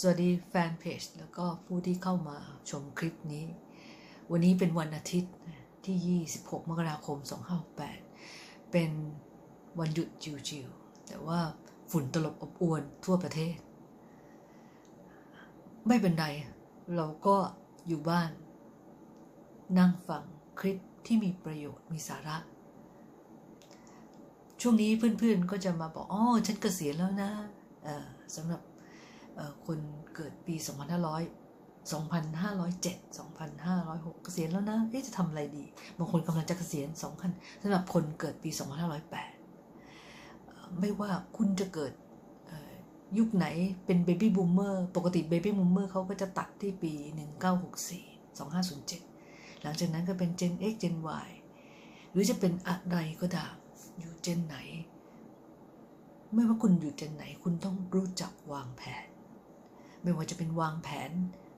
สวัสดีแฟนเพจแล้วก็ผู้ที่เข้ามาชมคลิปนี้ วันนี้เป็นวันอาทิตย์ที่ 26 มกราคม 2568 เป็นวันหยุดจิวๆแต่ว่าฝุ่นตลบอบอวนทั่วประเทศ ไม่เป็นไร เราก็อยู่บ้าน นั่งฟังคลิปที่มีประโยชน์มีสาระ ช่วงนี้เพื่อนๆก็จะมาบอกอ๋อฉันเกษียณแล้วนะสำหรับ ปี2500 2507 2506 เกษียณแล้วนะเอ๊ะจะทำอะไรดี บางคนกำลังจะเกษียณ2,000สำหรับคนเกิดปี 2508 ไม่ว่าคุณจะเกิดยุคไหนเป็นเบบี้บูมเมอร์ปกติเบบี้บูมเมอร์เขาก็จะตัดที่ปี 1964 2507 หลังจากนั้นก็เป็น Gen X Gen Y หรือจะเป็นอะไรก็ตามอยู่เจนไหน ไม่ว่าคุณอยู่เจนไหนคุณต้องรู้จักวางแผน ไม่ว่าจะเป็นวางแผน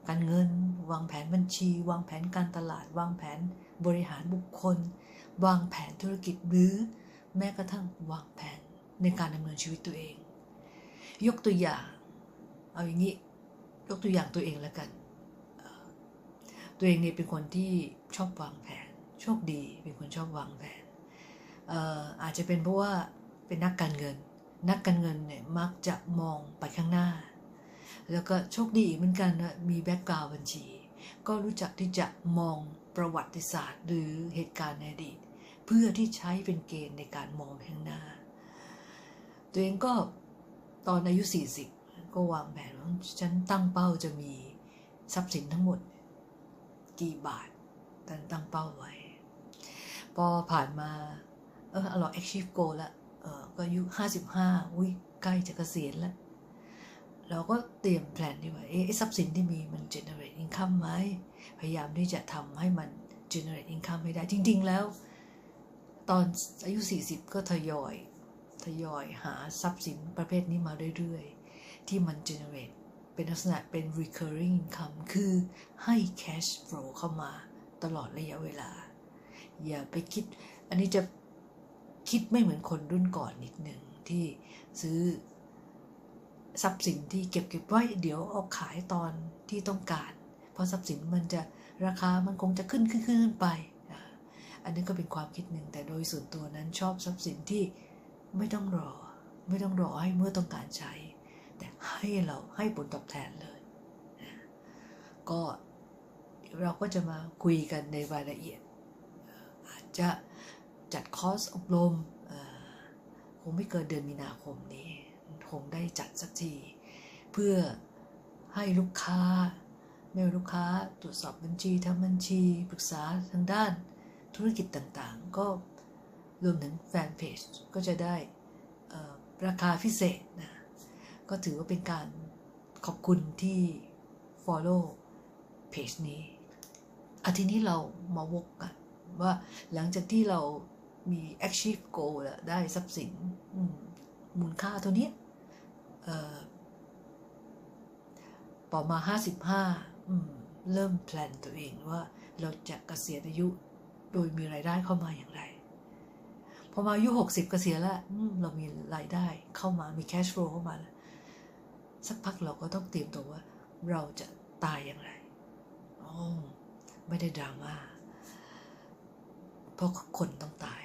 การเงิน วางแผนบัญชี วางแผนการตลาด วางแผนบริหารบุคคล วางแผนธุรกิจหรือแม้กระทั่งวางแผนในการดำเนินชีวิตตัวเอง ยกตัวอย่าง เอาอย่างนี้ยกตัวอย่างตัวเองแล้วกัน ตัวเองเนี่ยเป็นคนที่ชอบวางแผน โชคดีเป็นคนชอบวางแผนเอ่ออาจจะเป็นเพราะว่าเป็นนักการเงิน นักการเงินเนี่ยมักจะมองไปข้างหน้า แล้วก็โชคดีเหมือนกันนะมีแบ็กกราวบัญชี ก็รู้จักที่จะมองประวัติศาสตร์ หรือเหตุการณ์ในอดีต เพื่อที่ใช้เป็นเกณฑ์ในการมองข้างหน้า ตัวเองก็ตอนอายุ 40 ก็วางแผนว่าฉันตั้งเป้าจะมีทรัพย์สินทั้งหมด กี่บาทตั้งตั้งเป้าไว้ พอผ่านมาเออเรา achieve goal ล้วเออก็อายุ 55 อุ้ยใกล้จะเกษียณแล้ว เราก็เตรียมแผนดีว่าเอ๊ะไอ้ทรัพย์สินที่มีมัน generate income ไหมพยายามที่จะทำให้มัน generate income ให้ได้จริง ๆ แล้ว ตอนอายุ 40 ก็ทยอยทยอยหาทรัพย์สินประเภทนี้มาเรื่อยๆ ที่มัน generate เป็นลักษณะเป็น recurring income คือให้ cash flow เข้ามาตลอดระยะเวลา อย่าไปคิด อันนี้จะคิดไม่เหมือนคนรุ่นก่อนนิดหนึ่งที่ซื้อ ทรัพย์สินที่เก็บเก็บไว้เดี๋ยวเอาขายตอนที่ต้องการ เพราะทรัพย์สินมันจะราคามันคงจะขึ้นขึ้นขึ้นไป อันนี้ก็เป็นความคิดหนึ่งแต่โดยส่วนตัวนั้นชอบทรัพย์สินที่ไม่ต้องรอ ไม่ต้องรอให้เมื่อต้องการใช้ แต่ให้เราให้ผลตอบแทนเลยก็เราก็จะมาคุยกันในรายละเอียด อาจจะจัดคอร์สอบรมคงไม่เกินเดือนมีนาคมนี้ คงได้จัดสักที เพื่อให้ลูกค้า ไม่ว่าลูกค้าตรวจสอบบัญชีทำบัญชี ปรึกษาทางด้านธุรกิจต่างๆ ก็รวมถึงแฟนเพจก็จะได้ราคาพิเศษนะก็ถือว่าเป็นการขอบคุณที่ follow เพจนี้อาทีนี้เรามาวกกัน ว่าหลังจากที่เรามี achieve goal แล้วได้ทรัพย์สินมมูลค่าเท่านี้ เอ่อต่อมา55อืมเริ่มแพลนตัวเองว่าเราจะเกษียณอายุโดยมีรายได้เข้ามาอย่างไร พอมาอายุ60เกษียณแล้วเรามีรายได้เข้ามามี cash flow เข้ามาแล้วสักพักเราก็ต้องเตรียมตัวว่า เราจะตายอย่างไรอ๋อไม่ได้ดราม่าเพราะคนต้องตาย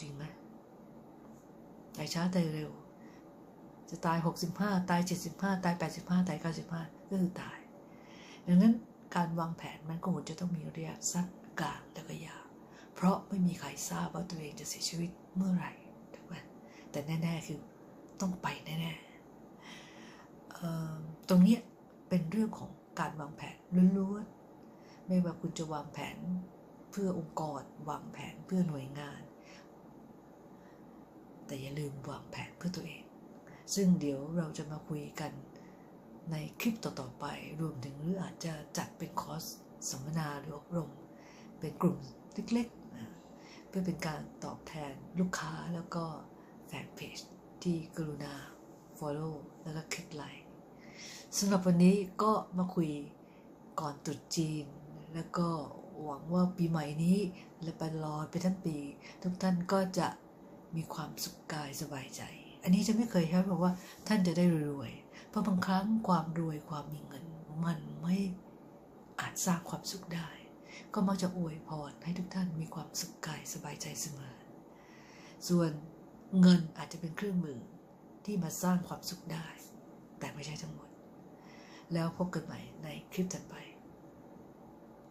จริงไหมตายช้าตายเร็ว จะตาย 65 ตาย 75 ตาย 85 ตาย 95 ก็คือตาย ดังนั้นการวางแผนมันก็ควรจะต้องมีระยะสั้นกลางแล้วก็ยาว เพราะไม่มีใครทราบว่าตัวเองจะเสียชีวิตเมื่อไหร่ถูกไหมแต่แน่ ๆ คือต้องไปแน่ๆตรงนี้เป็นเรื่องของการวางแผนล้วนๆ ไม่ว่าคุณจะวางแผนเพื่อองค์กรวางแผนเพื่อหน่วยงาน แต่อย่าลืมวางแผนเพื่อตัวเอง ซึ่งเดี๋ยวเราจะมาคุยกันในคลิปต่อๆไป รวมถึงหรืออาจจะจัดเป็นคอร์สสัมมนาหรืออบรม เป็นกลุ่มเล็กๆ เพื่อเป็นการตอบแทนลูกค้าแล้วก็แฟนเพจที่กรุณา follow แล้วก็คลิกไลค์สำหรับวันนี้ก็มาคุยก่อนตรุษจีน แล้วก็หวังว่าปีใหม่นี้และไปรอไปทั้งปี ทุกท่านก็จะมีความสุขกายสบายใจ อันนี้จะไม่เคยให้บอกว่าท่านจะได้รวย เพราะบางครั้งความรวยความมีเงิน มันไม่อาจสร้างความสุขได้ ก็มักจะอวยพรให้ทุกท่านมีความสุขกายสบายใจเสมอ ส่วนเงินอาจจะเป็นเครื่องมือที่มาสร้างความสุขได้ แต่ไม่ใช่ทั้งหมด แล้วพบกันใหม่ในคลิปถัดไป